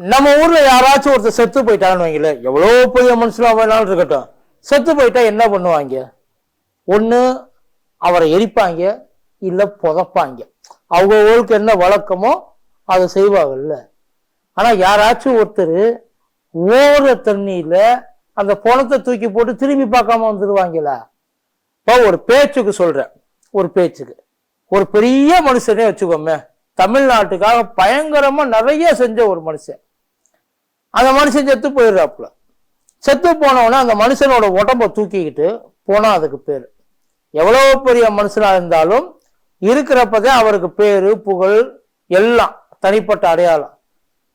நம்ம ஊர்ல யாராச்சும் ஒருத்தர் செத்து போயிட்டான்னு வைங்களேன் எவ்வளோ பெரிய மனுஷனா வேணாலும் இருக்கட்டும். செத்து போயிட்டா என்ன பண்ணுவாங்க? ஒண்ணு அவரை எரிப்பாங்க இல்ல புதைப்பாங்க. அவங்க ஊருக்கு என்ன வழக்கமோ அதை செய்வாங்கல்ல. ஆனா யாராச்சும் ஒருத்தர் ஓர தண்ணியில அந்த பணத்தை தூக்கி போட்டு திரும்பி பார்க்காம வந்துருவாங்களா? இப்போ ஒரு பேச்சுக்கு சொல்றேன். ஒரு பேச்சுக்கு. ஒரு பெரிய மனுஷனே வச்சுக்கோமே தமிழ்நாட்டுக்காக பயங்கரமா நிறைய செஞ்ச ஒரு மனுஷன். அந்த மனுஷன் செத்து போயிடுறாப்புல. செத்து போனவொடனே அந்த மனுஷனோட உடம்ப தூக்கிக்கிட்டு போனால் அதுக்கு பேர். எவ்வளோ பெரிய மனுஷனாக இருந்தாலும் இருக்கிறப்பதே அவருக்கு பேர் புகழ் எல்லாம் தனிப்பட்ட அடையாளம்.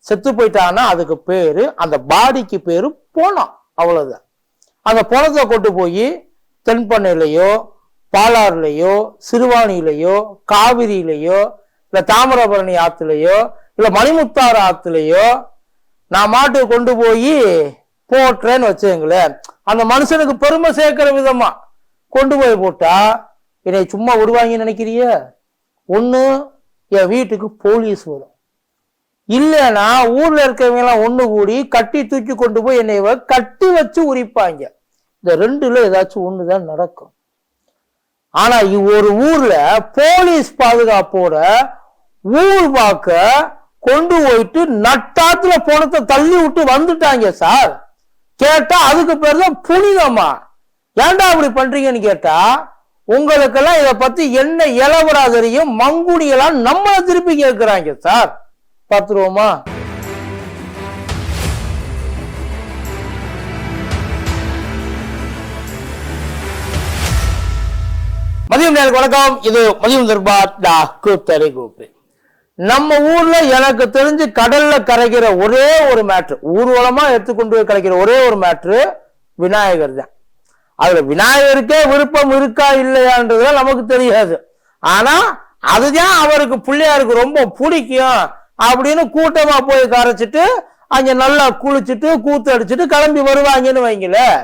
செத்து போயிட்டான்னா அதுக்கு பேர் அந்த பாடிக்கு பேர் போனான் அவ்வளோதான் அந்த பணத்தை கொண்டு போய் தென்பண்ணையிலையோ பாலாறுலையோ சிறுவாணியிலையோ காவிரியிலையோ இல்லை தாமிரபரணி ஆற்றுலையோ இல்லை மணிமுத்தாறு ஆற்றுலையோ நான் மாட்டுக்கு கொண்டு போய் போட்டுறேன்னு வச்சுங்களேன் அந்த மனுஷனுக்கு பெருமை சேர்க்கிற விதமா கொண்டு போய் போட்டா என்னை சும்மா விடுவாங்கன்னு நினைக்கிறிய? ஒன்று என் வீட்டுக்கு போலீஸ் வரும். இல்லைன்னா ஊர்ல இருக்கிறவங்கலாம் எல்லாம் கூடி கட்டி தூக்கி கொண்டு போய் என்னை கட்டி வச்சு உரிப்பாங்க. இந்த ரெண்டுல ஏதாச்சும் ஒன்று தான் நடக்கும். ஆனா ஒரு ஊர்ல போலீஸ் பாதுகாப்போட ஊர் பார்க்க கொண்டு போயிட்டு நட்டாத்துல போனத்தை தள்ளி விட்டு வந்துட்டாங்க சார். கேட்டா அதுக்கு பேர் தான் புனிதமா. ஏன்டா அப்படி பண்றீங்கன்னு கேட்டா உங்களுக்கெல்லாம் இதை பத்தி என்ன இளவரா தெரியும் மங்குடியெல்லாம் நம்மளை திருப்பி கேட்கிறாங்க சார். பாத்துருவோமா மதியம் நேரம் வணக்கம். இது மதியம் தர்பார் டா கூத்தரை கூப்பு நம்ம ஊர்ல எனக்கு தெரிஞ்சு கடல்ல கரைக்கிற ஒரே ஒரு மேட்ரு ஊர்வலமா எடுத்துக்கொண்டு போய் கரைக்கிற ஒரே ஒரு மேட்ரு விநாயகர் தான். அதுல விநாயகருக்கே விருப்பம் இருக்கா இல்லையான்றதுலாம் நமக்கு தெரியாது. ஆனா அதுதான் அவருக்கு பிள்ளையாருக்கு ரொம்ப பிடிக்கும் அப்படின்னு கூட்டமா போய் கரைச்சிட்டு அங்க நல்லா குளிச்சுட்டு கூத்து அடிச்சுட்டு கிளம்பி வருவாங்கன்னு வைங்களேன்.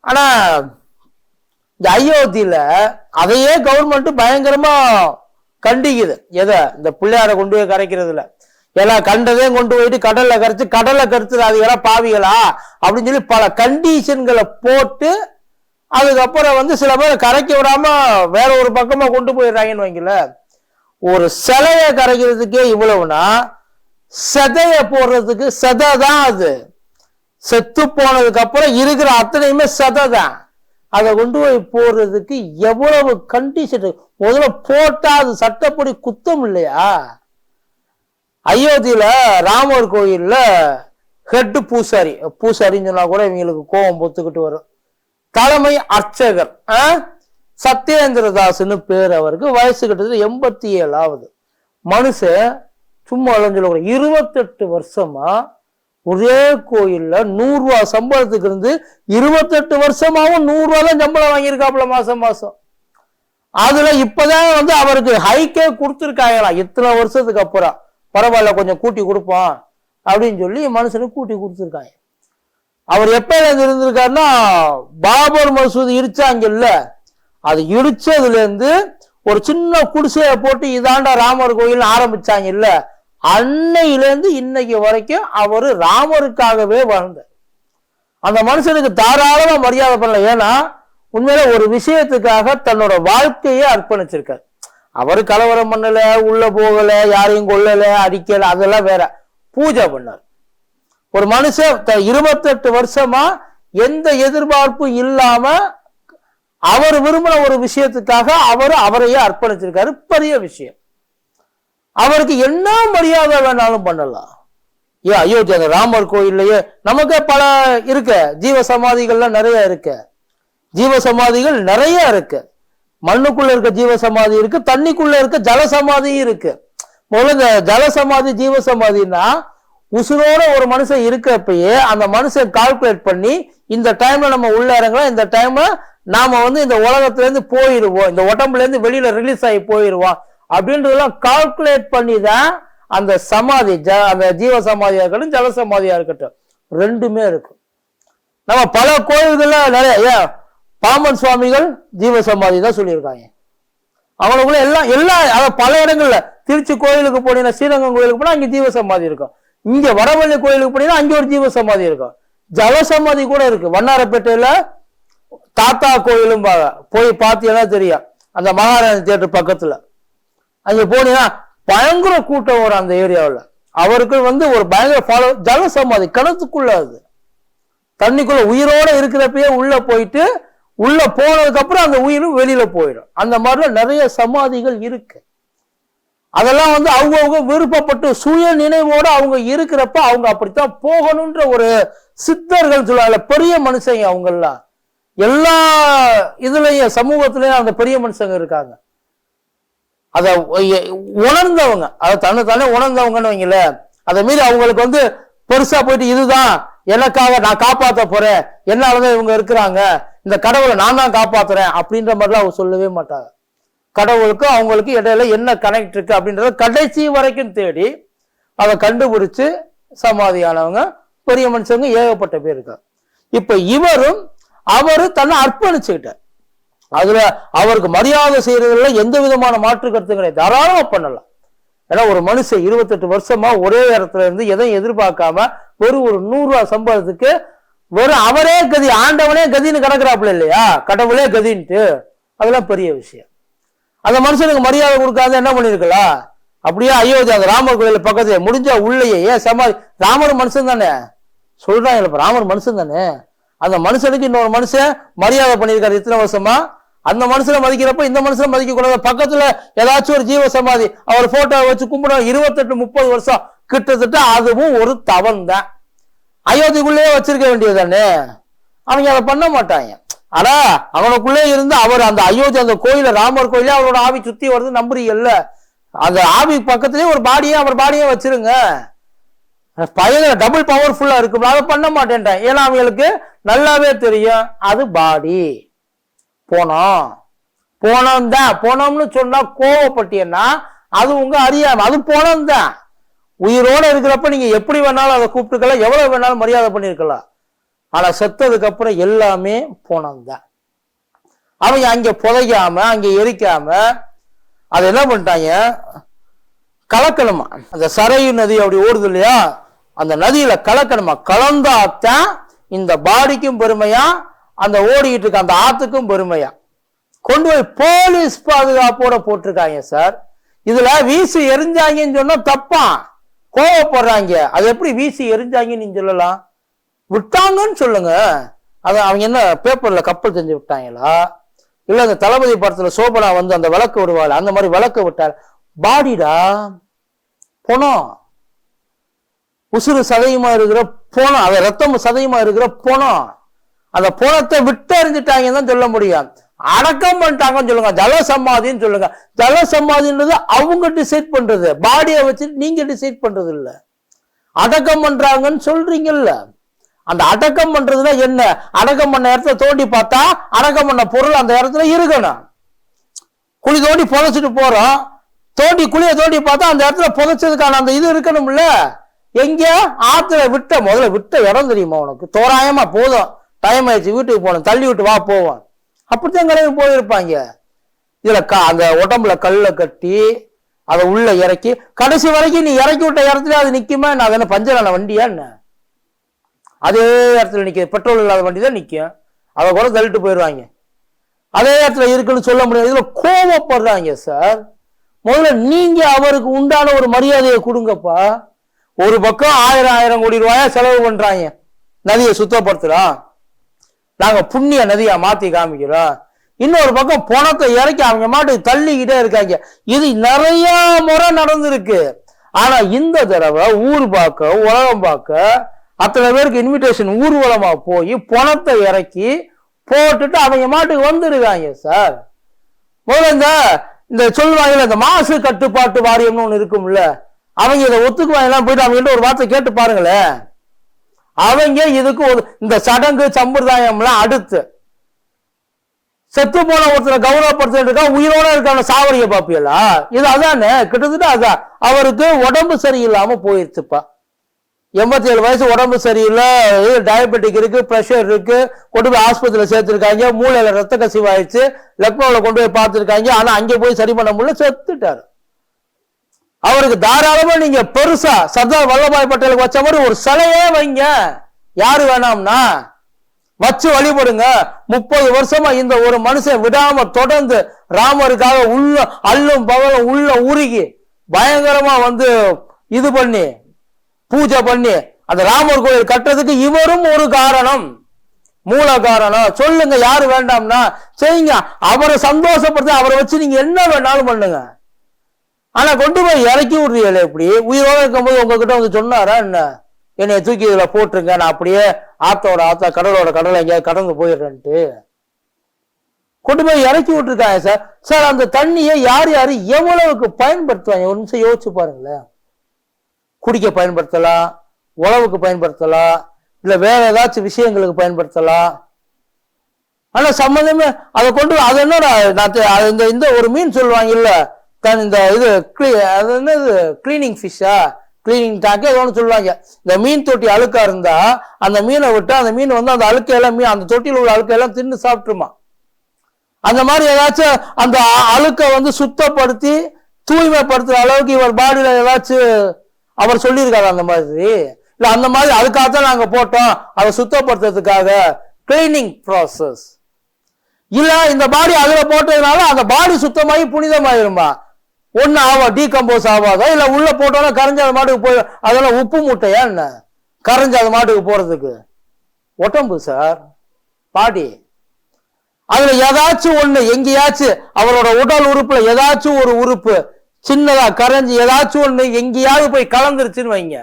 ஆனா இந்த அயோத்தியில அதையே கவர்மெண்ட் பயங்கரமா கண்டிக்குது. எதை? இந்த பிள்ளையார கொண்டு போய் கரைக்கிறதுல. எல்லாம் கண்டதையும் கொண்டு போயிட்டு கடல்ல கரைச்சு கடல்ல கரைச்சது அது எல்லாம் பாவிகளா? அப்படின்னு சொல்லி பல கண்டிஷன்களை போட்டு அதுக்கப்புறம் வந்து சில பேர் கரைக்க விடாம வேற ஒரு பக்கமா கொண்டு போயிடுறாங்கன்னு வைங்கல ஒரு சிலைய கரைக்கிறதுக்கே இவ்வளவுனா செதைய போடுறதுக்கு செதை தான் அது. செத்து போனதுக்கு அப்புறம் இருக்கிற அத்தனையுமே செதை தான் அதை கொண்டு போய் போடுறதுக்கு எவ்வளவு கண்டிஷன் முதல்ல போட்டா அது சட்டப்படி குத்தம் இல்லையா? அயோத்தியில ராமர் கோயில்ல ஹெட் பூசாரி பூசாரின்னு சொன்னா கூட இவங்களுக்கு கோபம் பொத்துக்கிட்டு வரும். தலைமை அர்ச்சகர் ஆ? சத்யேந்திரதாஸ்னு பேர் அவருக்கு. வயசு கிட்டத்தட்ட எண்பத்தி ஏழாவது. மனுஷன் சும்மா சொல்ல இருபத்தெட்டு வருஷமா ஒரே கோயில்ல நூறுரூவா சம்பளத்துக்கு இருந்து இருபத்தெட்டு வருஷமாவும் நூறுரூவா தான் சம்பளம் வாங்கியிருக்காப்புல மாசம் மாசம். அதுல இப்பதான் வந்து அவருக்கு ஹைக்கே கொடுத்துருக்காங்களா. இத்தனை வருஷத்துக்கு அப்புறம். பரவாயில்ல கொஞ்சம் கூட்டி கொடுப்போம் அப்படின்னு சொல்லி மனுஷனுக்கு கூட்டி கொடுத்துருக்காங்க. அவர் எப்ப இருந்திருக்காருன்னா பாபர் மசூதி இடிச்சாங்கல்ல அது இடிச்சதுல இருந்து ஒரு சின்ன குடிசையை போட்டு இதாண்டா ராமர் கோயில் ஆரம்பிச்சாங்க அன்னையிலேருந்து இன்னைக்கு வரைக்கும் அவர் ராமருக்காகவே வாழ்ந்தார். அந்த மனுஷனுக்கு தாராளமாக மரியாதை பண்ணல. ஏன்னா உண்மையில ஒரு விஷயத்துக்காக தன்னோட வாழ்க்கையை அர்ப்பணிச்சிருக்காரு. அவர் கலவரம் பண்ணல உள்ள போகல யாரையும் கொல்லல அடிக்கல அதெல்லாம் வேற. பூஜை பண்ணார். ஒரு மனுஷன் த- இருபத்தெட்டு வருஷமா எந்த எதிர்பார்ப்பும் இல்லாம அவர் விரும்பின ஒரு விஷயத்துக்காக அவர் அவரையே அர்ப்பணிச்சிருக்காரு. பெரிய விஷயம். அவருக்கு என்ன மரியாதை வேணாலும் பண்ணலாம். ஏன் அயோத்தி அந்த ராமர் கோயில்லையே நமக்கே பல இருக்க. ஜீவ சமாதிகள்லாம் நிறைய இருக்கு. ஜீவ சமாதிகள் நிறைய இருக்கு. மண்ணுக்குள்ள இருக்க ஜீவ சமாதி இருக்கு தண்ணிக்குள்ள இருக்க ஜல சமாதியும் இருக்கு. முதல்ல இந்த ஜல சமாதி ஜீவ சமாதின்னா உசுரோட ஒரு மனுஷன் இருக்கிறப்பயே அந்த மனுஷன் கால்குலேட் பண்ணி இந்த டைம்ல நம்ம உள்ள இறங்கலாம் இந்த டைம்ல நாம வந்து இந்த உலகத்துல இருந்து போயிடுவோம். இந்த உடம்புல இருந்து வெளியில ரிலீஸ் ஆகி போயிடுவோம். அப்படின்றதெல்லாம் கால்குலேட் பண்ணி தான் அந்த சமாதி ஜ அந்த ஜீவ சமாதியாக இருக்கட்டும் ஜல சமாதியாக இருக்கட்டும் ரெண்டுமே இருக்கும். நம்ம பல கோயில்கள்ல நிறைய ஏன் சுவாமிகள் ஜீவ சமாதி தான் சொல்லியிருக்காங்க. அவங்களுக்குள்ள எல்லாம் எல்லா அதாவது பல இடங்கள்ல திருச்சி கோயிலுக்கு போனீங்கன்னா ஸ்ரீரங்கம் கோயிலுக்கு போனால் அங்கே ஜீவ சமாதி இருக்கும். இங்கே வடவள்ளி கோயிலுக்கு போனீங்கன்னா அங்கே ஒரு ஜீவ சமாதி இருக்கும். ஜல சமாதி கூட இருக்கு. வண்ணாரப்பேட்டையில தாத்தா கோயிலும் போய் பார்த்தீங்கன்னா தெரியும். அந்த மகாராஜன் தியேட்டர் பக்கத்துல. அங்க போனீங்கன்னா பயங்கர கூட்டம் வரும் அந்த ஏரியாவில். அவருக்கு வந்து ஒரு பயங்கர ஃபாலோ ஜல சமாதி கிணத்துக்குள்ள அது. தண்ணிக்குள்ள உயிரோட இருக்கிறப்பயே உள்ள போயிட்டு உள்ள போனதுக்கு அப்புறம் அந்த உயிரும் வெளியில போயிடும். அந்த மாதிரிலாம் நிறைய சமாதிகள் இருக்கு. அதெல்லாம் வந்து அவங்கவுங்க விருப்பப்பட்டு சுய நினைவோட அவங்க இருக்கிறப்ப அவங்க அப்படித்தான் போகணுன்ற ஒரு சித்தர்கள் சொல்லுவாங்க பெரிய மனுஷங்க அவங்கெல்லாம். எல்லா இதுலயும் சமூகத்திலயும் அந்த பெரிய மனுஷங்க இருக்காங்க. அதை உணர்ந்தவங்க. அதை தன்னை தானே உணர்ந்தவங்கன்னு வைங்கள அதை மீறி அவங்களுக்கு வந்து பெருசா போயிட்டு இதுதான் எனக்காக நான் காப்பாத்த போறேன் என்னாலதான் இவங்க இருக்கிறாங்க இந்த கடவுளை நான் தான் காப்பாத்துறேன் அப்படின்ற மாதிரிலாம் அவங்க சொல்லவே மாட்டாங்க. கடவுளுக்கும் அவங்களுக்கு இடையில என்ன கனெக்ட் இருக்கு அப்படின்றத கடைசி வரைக்கும் தேடி அதை கண்டுபிடிச்சு சமாதியானவங்க பெரிய மனுஷங்க ஏகப்பட்ட பேர் இருக்காங்க. இப்ப இவரும் அவரு தன்னை அர்ப்பணிச்சுக்கிட்டார். அதுல அவருக்கு மரியாதை செய்யறதுல எந்த விதமான மாற்று கருத்தும் கிடையாது. தாராளமா பண்ணலாம். ஏன்னா ஒரு மனுஷன் இருபத்தெட்டு வருஷமா ஒரே இடத்துல இருந்து எதையும் எதிர்பார்க்காம வெறும் ஒரு நூறுரூவா சம்பளத்துக்கு வெறும் அவரே கதி ஆண்டவனே கதின்னு கிடக்குறாப்புல இல்லையா? கடவுளே கதின்ட்டு. அதெல்லாம் பெரிய விஷயம். அந்த மனுஷனுக்கு மரியாதை கொடுக்காத என்ன பண்ணிருக்கலாம் அப்படியே அயோத்தி அந்த ராமர் கோயில் பக்கத்துல முடிஞ்சா உள்ளேயே ஏன் சமாதி ராமர் மனுஷன் தானே? சொல்றாங்க இப்ப ராமர் மனுஷன் தானே? அந்த மனுஷனுக்கு இன்னொரு மனுஷன் மரியாதை பண்ணியிருக்காரு இத்தனை வருஷமா? அந்த மனுஷனை மதிக்கிறப்ப இந்த மனுஷனை மதிக்க கூடாது பக்கத்துல ஏதாச்சும் ஒரு ஜீவ சமாதி அவர் போட்டோ வச்சு கும்பிடும் இருபத்தெட்டு முப்பது வருஷம். கிட்டத்தட்ட அதுவும் ஒரு தவம் தான் அயோத்திக்குள்ளேயே வச்சிருக்க வேண்டியது தானே அவங்க அதை பண்ண மாட்டாங்க. ஆனா அவனுக்குள்ளே இருந்து அவர் அந்த அயோத்தி அந்த கோயில ராமர் கோயிலே அவரோட ஆவி சுத்தி வருது நம்புறீங்கல்ல? அந்த ஆவி பக்கத்துலயே ஒரு பாடியே அவர் பாடியே வச்சிருங்க. பயங்கர டபுள் பவர்ஃபுல்லா இருக்கும் அதை பண்ண மாட்டேன்ட்டேன். ஏன்னா அவங்களுக்கு நல்லாவே தெரியும். அது பாடி. போனோம் போனோம் தான் போனோம்னு சொன்னா கோவப்பட்டீங்கன்னா அது உங்க அறியாம. அது போனோம் தான் உயிரோட இருக்கிறப்ப நீங்க எப்படி வேணாலும் அதை கூப்பிட்டுக்கலாம் எவ்வளவு வேணாலும் மரியாதை பண்ணிருக்கலாம். ஆனா செத்ததுக்கு அப்புறம் எல்லாமே போனோம் தான் அவங்க அங்க புதைக்காம அங்க எரிக்காம அதை என்ன பண்ணிட்டாங்க? கலக்கணுமா? அந்த சரையு நதி அப்படி ஓடுது இல்லையா? அந்த நதியில கலக்கணுமா? கலந்தாத்தான் இந்த பாடிக்கும் பெருமையா அந்த ஓடிக்கிட்டு இருக்க அந்த ஆத்துக்கும் பெருமையா கொண்டு போய் போலீஸ் பாதுகாப்போட போட்டிருக்காங்க சார். இதுல வீசி எரிஞ்சாங்கன்னு சொன்னா தப்பான் கோவப்படுறாங்க. அது எப்படி வீசி எரிஞ்சாங்கன்னு நீங்க சொல்லலாம்? விட்டாங்கன்னு சொல்லுங்க. அது அவங்க என்ன பேப்பர்ல கப்பல் செஞ்சு விட்டாங்களா? இல்ல அந்த தளபதி படத்துல சோபனா வந்து அந்த விளக்கு விடுவாள். அந்த மாதிரி விளக்கு விட்டார். பாடிடா. பொணம் உசுறு சதையுமா இருக்கிற போனம். அதை ரத்தம் சதையுமா இருக்கிற பொணம் அந்த புணத்தை விட்டு அறிஞ்சிட்டாங்கன்னு தான் சொல்ல முடியும். அடக்கம் பண்ணிட்டாங்கன்னு சொல்லுங்க. ஜல சமாதின்னு சொல்லுங்க. ஜல சமாதின்றது அவங்க டிசைட் பண்றது. பாடியை வச்சு நீங்க டிசைட் பண்றது இல்ல அடக்கம் பண்றாங்கன்னு சொல்றீங்கல்ல. அந்த அடக்கம் பண்றதுன்னா என்ன? அடக்கம் பண்ண இடத்துல தோண்டி பார்த்தா அடக்கம் பண்ண பொருள் அந்த இடத்துல இருக்கணும். குழி தோண்டி புதைச்சிட்டு போறோம். தோண்டி குழிய தோண்டி பார்த்தா அந்த இடத்துல புதைச்சதுக்கான அந்த இது இருக்கணும்ல. எங்க? ஆத்துல விட்ட முதல்ல விட்ட இடம் தெரியுமா உனக்கு? தோராயமா போதும். டைம் ஆயிடுச்சு வீட்டுக்கு போகணும். தள்ளி விட்டு வா போவோம். அப்படித்தான் கிளம்பி போயிருப்பாங்க. இதில் க அந்த உடம்புல கல்லை கட்டி அதை உள்ள இறக்கி கடைசி வரைக்கும் நீ இறக்கி விட்ட இடத்துல அது நிற்குமா நான் என்ன பஞ்சரான வண்டியா என்ன? அதே இடத்துல நிக்குது. பெட்ரோல் இல்லாத வண்டி தான் நிற்கும் அதை கூட தள்ளிட்டு போயிடுவாங்க. அதே இடத்துல இருக்குன்னு சொல்ல முடியாது. இதில் கோவப்படுறாங்க சார். முதல்ல நீங்க அவருக்கு உண்டான ஒரு மரியாதையை கொடுங்கப்பா. ஒரு பக்கம் ஆயிரம் ஆயிரம் கோடி ரூபாயா செலவு பண்றாங்க. நதியை சுத்தப்படுத்துகிறான் நாங்க புண்ணிய நதியா மாத்தி காமிக்கிறோம். இன்னொரு பக்கம் பணத்தை இறக்கி அவங்க மாட்டுக்கு தள்ளிக்கிட்டே இருக்காங்க. இது நிறைய முறை நடந்திருக்கு. ஆனா இந்த தடவை ஊர் பார்க்க உலகம் பார்க்க அத்தனை பேருக்கு இன்விடேஷன் ஊர்வலமா போய் பணத்தை இறக்கி போட்டுட்டு அவங்க மாட்டுக்கு வந்துருக்காங்க சார். முதல்ல இந்த இந்த சொல்லுவாங்கல்ல இந்த மாசு கட்டுப்பாட்டு வாரியம்னு ஒன்று இருக்கும்ல அவங்க இதை ஒத்துக்குவாங்க போயிட்டு அவங்க கிட்ட ஒரு வார்த்தை கேட்டு பாருங்களேன். அவங்க இதுக்கு ஒரு இந்த சடங்கு சம்பிரதாயம்லாம் அடுத்து. செத்து போன ஒருத்தரை கௌரவப்படுத்திட்டு இருக்கா உயிரோட இருக்கான சாவடிய பாப்பியலா இது அதானே? கிட்டத்தட்ட அதான் அவருக்கு உடம்பு சரியில்லாம போயிருச்சுப்பா. எண்பத்தி ஏழு வயசு உடம்பு சரியில்லை டயபெட்டிக் இருக்கு ப்ரெஷர் இருக்கு கொண்டு போய் ஆஸ்பத்திரியில் சேர்த்துருக்காங்க மூளையில ரத்த கசிவாயிடுச்சு லக்னோவில் கொண்டு போய் பார்த்துருக்காங்க ஆனா அங்கே போய் சரி பண்ண முடியல செத்துட்டாரு. அவருக்கு தாராளமா நீங்க பெருசா சர்தார் வல்லபாய் பட்டேலுக்கு வச்ச மாதிரி ஒரு சிலையே வைங்க. யாரு வேணாம்னா? வச்சு வழிபடுங்க. முப்பது வருஷமா இந்த ஒரு மனுஷன் விடாம தொடர்ந்து ராமருக்காக உள்ள அல்லும் பகலும் உள்ள உருகி பயங்கரமா வந்து இது பண்ணி பூஜை பண்ணி அந்த ராமர் கோயில் கட்டுறதுக்கு இவரும் ஒரு காரணம். மூல காரணம். சொல்லுங்க யாரு வேண்டாம்னா? செய்யுங்க. அவரை சந்தோஷப்படுத்த அவரை வச்சு நீங்க என்ன வேணாலும் பண்ணுங்க. ஆனா கொண்டு போய் இறக்கி விடுறீங்களே எப்படி உயிரோட இருக்கும்போது உங்ககிட்ட வந்து சொன்னாரா என்ன? என்னை தூக்கி இதுல போட்டுருங்க நான் அப்படியே ஆத்தோட ஆத்தா கடலோட கடலை எங்கேயாவது கடந்து போயிடுறேன்ட்டு. கொண்டு போய் இறக்கி விட்டுருக்காங்க சார். சார் அந்த தண்ணியை யார் யார் எவ்வளவுக்கு பயன்படுத்துவாங்க? ஒரு நிமிஷம் யோசிச்சு பாருங்களேன். குடிக்க பயன்படுத்தலாம் உழவுக்கு பயன்படுத்தலாம் இல்லை வேற ஏதாச்சும் விஷயங்களுக்கு பயன்படுத்தலாம். ஆனால் சம்மந்தமே அதை கொண்டு அது என்னடா நான் அது இந்த இந்த ஒரு மீன் சொல்லுவாங்க இல்லை தன் இந்த இது cle- அது என்னது? கிளீனிங் ஃபிஷ்ஷா கிளீனிங் டேங்க் ஏதோ ஒன்று சொல்லுவாங்க. இந்த மீன் தொட்டி அழுக்கா இருந்தா அந்த மீனை விட்டு அந்த மீன் வந்து அந்த அழுக்கையெல்லாம் மீன் அந்த தொட்டியில் உள்ள அழுக்கையெல்லாம் தின்னு சாப்பிட்டுருமா? அந்த மாதிரி ஏதாச்சும் அந்த அழுக்கை வந்து சுத்தப்படுத்தி தூய்மைப்படுத்துற அளவுக்கு இவர் பாடியில ஏதாச்சும் அவர் சொல்லியிருக்காரு அந்த மாதிரி? இல்லை அந்த மாதிரி அதுக்காகத்தான் நாங்கள் போட்டோம். அதை சுத்தப்படுத்துறதுக்காக கிளீனிங் ப்ராசஸ் இல்ல இந்த பாடி அதுல போட்டதுனால அந்த பாடி சுத்தமாகி புனிதமாயிருமா? ஒன்று ஆவா டீகம்போஸ் ஆகாதா இல்லை உள்ள போட்டோன்னா கரைஞ்சு அது மாட்டுக்கு போய் அதெல்லாம் உப்பு மூட்டையா என்ன? கரைஞ்சு அது மாட்டுக்கு போறதுக்கு. உடம்பு சார் பாடி அதுல ஏதாச்சும் ஒண்ணு எங்கேயாச்சும் அவரோட உடல் உறுப்புல ஏதாச்சும் ஒரு உறுப்பு சின்னதா கரைஞ்சி ஏதாச்சும் ஒண்ணு எங்கேயாவது போய் கலந்துருச்சுன்னு வைங்க.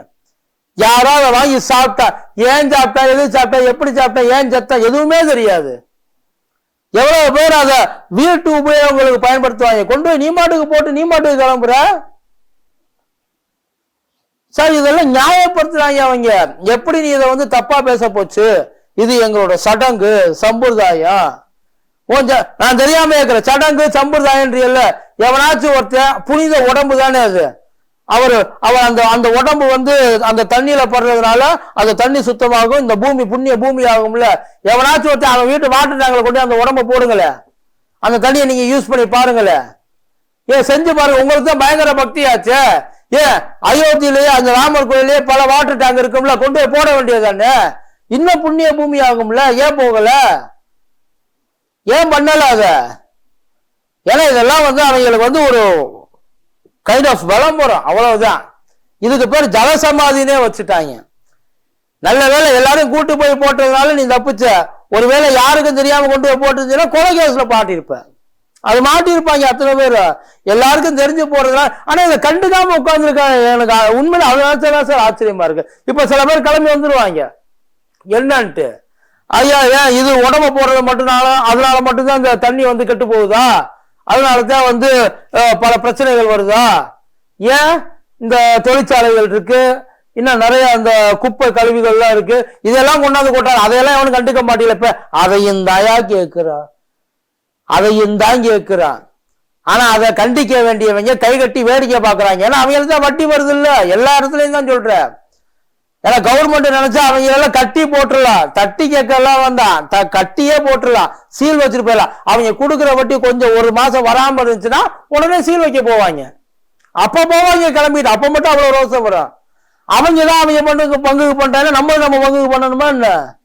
யாராவது வாங்கி சாப்பிட்டா ஏன் சாப்பிட்டா எது சாப்பிட்டா எப்படி சாப்பிட்டா ஏன் சாப்பிட்டா எதுவுமே தெரியாது. எவ்வளவு பேர் அதை வீட்டு உபயோகங்களுக்கு பயன்படுத்துவாங்க? கொண்டு போய் நீ மாட்டுக்கு போட்டு நீ மாட்டுக்கு கிளம்புற? சார் இதெல்லாம் நியாயப்படுத்துறாங்க அவங்க. எப்படி நீ இதை வந்து தப்பா பேச போச்சு? இது எங்களோட சடங்கு சம்பிரதாயம். நான் தெரியாம இருக்கிறேன் சடங்கு சம்பிரதாயம் எவனாச்சும் ஒருத்தன் புனித உடம்பு தானே அது? அவர் அவர் அந்த அந்த உடம்பு வந்து அந்த தண்ணியில படுறதுனால அந்த தண்ணி சுத்தமாகும் இந்த பூமி புண்ணிய பூமி ஆகும்ல எவனாச்சும் ஒருத்தன் அவன் வீட்டு வாட்டர் டேங்கில் கொண்டு அந்த உடம்ப போடுங்களேன் அந்த தண்ணியை நீங்க யூஸ் பண்ணி பாருங்களேன் ஏன் செஞ்சு பாருங்க. உங்களுக்கு தான் பயங்கர பக்தியாச்சே. ஏன் அயோத்தியிலேயே அந்த ராமர் கோயிலே பல வாட்டர் டேங்க் இருக்கும்ல. கொண்டு போய் போட வேண்டியது தானே இன்னும் புண்ணிய பூமி ஆகும்ல ஏன் போகல? ஏன் பண்ணல அத? ஏன்னா இதெல்லாம் வந்து அவங்களுக்கு வந்து ஒரு கைண்ட் ஆஃப் வரும். அவ்வளவுதான். இதுக்கு பேர் ஜலசமாதினே வச்சுட்டாங்க. நல்ல வேளை எல்லாரும் கூட்டு போய் போட்டதுனால நீ தப்பிச்ச. ஒருவேளை யாருக்கும் தெரியாம கொண்டு போய் போட்டுருந்துச்சுன்னா கொலை கேஸ்ல மாட்டிருப்ப அது மாட்டியிருப்பாங்க அத்தனை பேர். எல்லாருக்கும் தெரிஞ்சு போறதுனால ஆனா இதை கண்டுக்காம உட்காந்துருக்காங்க எனக்கு உண்மையில அதனால சார் ஆச்சரியமா இருக்கு. இப்ப சில பேர் கிளம்பி வந்துருவாங்க. என்னன்ட்டு. ஐயா ஏன் இது உடம்ப போடுறது மட்டும்னால அதனால மட்டும்தான் இந்த தண்ணி வந்து கெட்டு போகுதா? அதனால தான் வந்து பல பிரச்சனைகள் வருதா? ஏன் இந்த தொழிற்சாலைகள் இருக்கு? இன்னும் நிறைய அந்த குப்பை கழிவுகள்லாம் இருக்கு. இதெல்லாம் கொண்டாந்து கொட்டாரு அதையெல்லாம் எவனும் கண்டுக்க மாட்டேங்கல இப்ப? அதையும் தாயா கேட்கிறான். அதையும் தான் கேட்கிறான். ஆனா அதை கண்டிக்க வேண்டியவங்க கை கட்டி வேடிக்கை பாக்குறாங்க ஏன்னா அவங்களுக்கு தான் வட்டி வருது இல்ல? எல்லா இடத்துலயும் தான் சொல்றேன். ஏன்னா கவர்மெண்ட் நினைச்சா அவங்க எல்லாம் கட்டி போட்டுடலாம் தட்டி கேட்கலாம் வந்தான் த- கட்டியே போட்டுடலாம் சீல் வச்சுட்டு போயிடலாம். அவங்க கொடுக்குற வட்டி கொஞ்சம் ஒரு மாசம் வராமல் இருந்துச்சுன்னா உடனே சீல் வைக்க போவாங்க. அப்ப போவாங்க கிளம்பிட்டு. அப்ப மட்டும் அவ்வளவு ரோசம் வரும். அவங்க தான் அவங்க பண்ணுக்கு பங்குக்கு பண்றாங்க. நம்ம நம்ம பங்குக்கு பண்ணணுமா என்ன?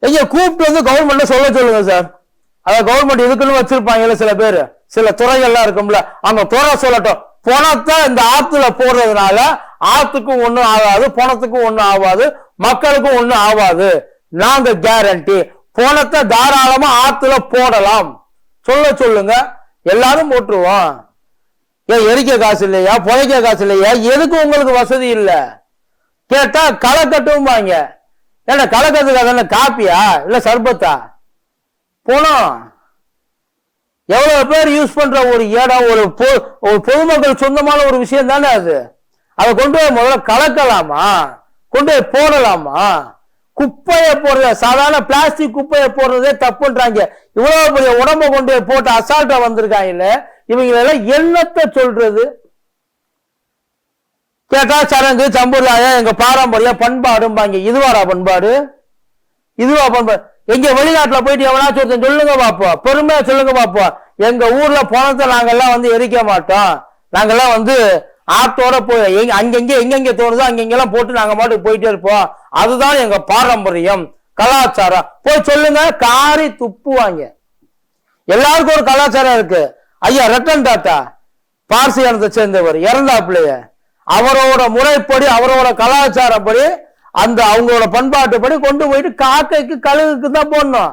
ஐயா கூப்பிட்டு வந்து கவர்மெண்ட்ல சொல்ல சொல்லுங்க சார் அத கவர்மெண்ட் இதுக்குன்னு வச்சிருப்பாங்கல்ல சில பேர். சில துறைகள்லாம் இருக்கும்ல. அந்த துறை சொல்லட்டும். பணத்தை இந்த ஆத்துல போடுறதுனால ஆத்துக்கும் ஒண்ணும் ஆகாது பணத்துக்கும் ஒண்ணும் ஆகாது மக்களுக்கும் ஒண்ணும் ஆகாது. நாங்க கேரண்டி பணத்தை தாராளமா ஆத்துல போடலாம். சொல்ல சொல்லுங்க. எல்லாரும் போட்டுருவோம் ஏன் எரிக்க காசு இல்லையா? புதைக்க காசு இல்லையா? எதுக்கு உங்களுக்கு வசதி இல்லை? கேட்டா களை கட்டுவாங்க ஏன்னா களை கட்டுறதுக்கு என்ன காப்பியா? இல்ல சர்பத்தா? போனோம் எவ்வளவு பேர் யூஸ் பண்ற ஒரு இடம் ஒரு பொ- ஒரு பொதுமக்கள் சொந்தமான ஒரு விஷயம் தானே அது? அதை கொண்டு போய் முதல்ல கலக்கலாமா? கொண்டு போய் போடலாமா? குப்பையை போடுறது சாதாரண பிளாஸ்டிக் குப்பையை போடுறதே தப்புன்றாங்க. இவ்வளவு பெரிய உடம்ப கொண்டு போய் போட்டு அசால்ட்டா வந்திருக்காங்கல்ல இவங்களெல்லாம் என்னத்தை சொல்றது? கேட்டா சடங்கு சம்பிரதாயம் எங்க பாரம்பரியம் பண்பாடும்பாங்க. இதுவாடா பண்பாடு? இதுவா பண்பாடு? எங்க வெளிநாட்டுல போயிட்டு எவனாச்சும் ஒருத்தன் சொல்லுங்க பாப்போம் பெருமையா சொல்லுங்க பாப்போம் எங்க ஊர்ல பணத்தை நாங்கெல்லாம் வந்து எரிக்க மாட்டோம். நாங்கெல்லாம் வந்து ஆட்டோட போய் எங்க அங்கங்க எங்கெங்க தோணுதோ அங்கெங்கெல்லாம் போட்டு நாங்க மாட்டுக்கு போயிட்டே இருப்போம். அதுதான் எங்க பாரம்பரியம் கலாச்சாரம். போய் சொல்லுங்க காரி துப்புவாங்க. எல்லாருக்கும் ஒரு கலாச்சாரம் இருக்கு. ஐயா ரத்தன் டாட்டா பார்சியானத்தை சேர்ந்தவர் இறந்தாப்புலையே. அவரோட முறைப்படி அவரோட கலாச்சாரப்படி அந்த அவங்களோட பண்பாட்டுப்படி கொண்டு போயிட்டு காக்கைக்கு கழுகுக்கு தான் போடணும்.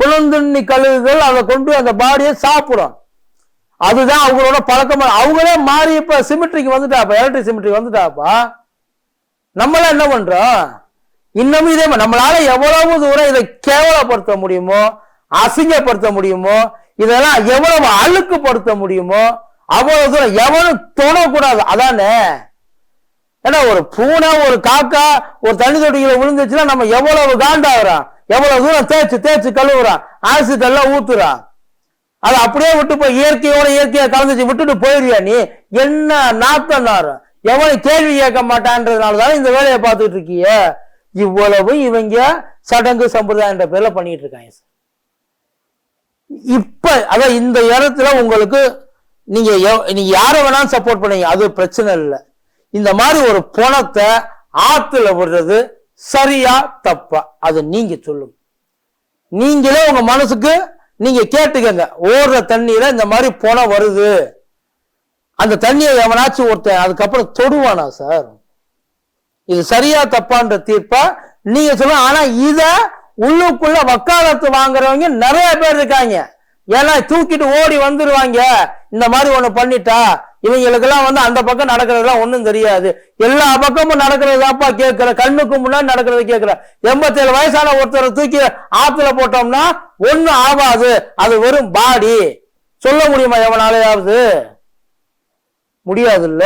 புலந்துண்ணி கழுகுகள் அதை கொண்டு அந்த பாடியை சாப்பிடும் அதுதான் அவங்களோட பழக்கமா அவங்களே மாறி இப்ப சிமெட்ரிக்கு வந்துட்டாப்பா எலக்ட்ரிக் சிமெட்ரிக்கு வந்துட்டாப்பா. நம்மளாம் என்ன பண்றோம்? இன்னமும் இதே நம்மளால எவ்வளவு தூரம் இதை கேவலப்படுத்த முடியுமோ அசிங்கப்படுத்த முடியுமோ இதெல்லாம் எவ்வளவு அழுக்குப்படுத்த முடியுமோ அவ்வளவு தூரம் எவனும் தொடக்கூடாது. அதானே? ஏன்னா ஒரு பூனை ஒரு காக்கா ஒரு தண்ணி தொட்டியில விழுந்துச்சுன்னா நம்ம எவ்வளவு காண்டாகிறோம் எவ்வளவு தூரம் தேய்ச்சு தேய்ச்சு கழுவுறான்? ஆசிட் எல்லாம் ஊத்துறான். அதை அப்படியே விட்டு போய் இயற்கையோட இயற்கையை கலந்துச்சு விட்டுட்டு போயிருவியா நீ? என்ன நாத்தம் நாரும் எவனும் கேள்வி கேட்க மாட்டான்றதுனால தானே இந்த வேலையை பார்த்துட்டு இருக்கிய? இவ்வளவு இவங்க சடங்கு சம்பிரதாயன்ற பேர்ல பண்ணிட்டு இருக்காங்க சார் இப்ப அதான் இந்த இடத்துல உங்களுக்கு நீங்க நீங்க யாரை வேணாலும் சப்போர்ட் பண்ணீங்க அது பிரச்சனை இல்லை. இந்த மாதிரி ஒரு பணத்தை ஆத்துல விடுறது சரியா தப்பா? அது நீங்க சொல்லுங்க. நீங்களே உங்க மனசுக்கு நீங்க கேட்டுக்கங்க ஓடுற தண்ணீரை இந்த மாதிரி பணம் வருது. அந்த தண்ணியை எவனாச்சும் ஒருத்தன் அதுக்கப்புறம் தொடுவானா சார்? இது சரியா தப்பான்ற தீர்ப்பா நீங்க சொல்லுங்க. ஆனா இத உள்ளுக்குள்ள வக்காலத்து வாங்குறவங்க நிறைய பேர் இருக்காங்க. ஏன்னா தூக்கிட்டு ஓடி வந்துருவாங்க. இந்த மாதிரி ஒண்ணு பண்ணிட்டா இவங்களுக்கெல்லாம் வந்து அந்த பக்கம் நடக்கிறதுலாம் ஒன்றும் தெரியாது. எல்லா பக்கமும் நடக்கிறதாப்பா கேட்கிற கண்ணுக்கு முன்னாடி நடக்கிறத கேட்கிற. எண்பத்தேழு வயசான ஒருத்தரை தூக்கி ஆத்துல போட்டோம்னா ஒன்றும் ஆகாது. அது வெறும் பாடி. சொல்ல முடியுமா எவனாலையாவது? முடியாதுல்ல.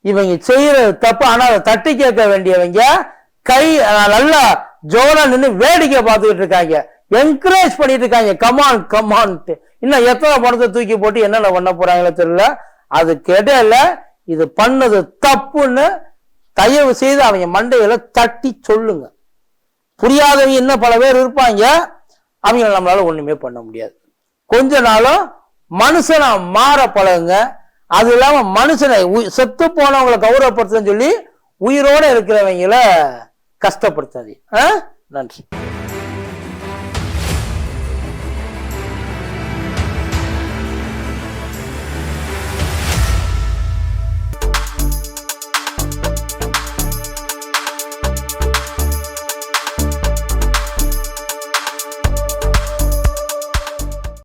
இவங்க செய்யற தப்பு ஆனா அதை தட்டி கேட்க வேண்டியவங்க கை நல்லா ஜோனா நின்று வேடிக்கை பார்த்துக்கிட்டு இருக்காங்க. என்கரேஜ் பண்ணிட்டு இருக்காங்க. கமான் கமான்ட்டு இன்னும் எத்தனை பணத்தை தூக்கி போட்டு என்னென்ன பண்ண போறாங்களோ தெரியல. அது இடையில இது பண்ணது தப்புன்னு தயவு செய்து அவங்க மண்டையில தட்டி சொல்லுங்க. புரியாதவங்க இன்னும் பல பேர் இருப்பாங்க அவங்க நம்மளால ஒண்ணுமே பண்ண முடியாது. கொஞ்ச நாளும் மனுஷனா மாற பழகுங்க. அது இல்லாம மனுஷனை செத்து போனவங்களை கௌரவப்படுத்துன்னு சொல்லி உயிரோட இருக்கிறவங்கள கஷ்டப்படுத்தாதீங்க. ஆ? நன்றி.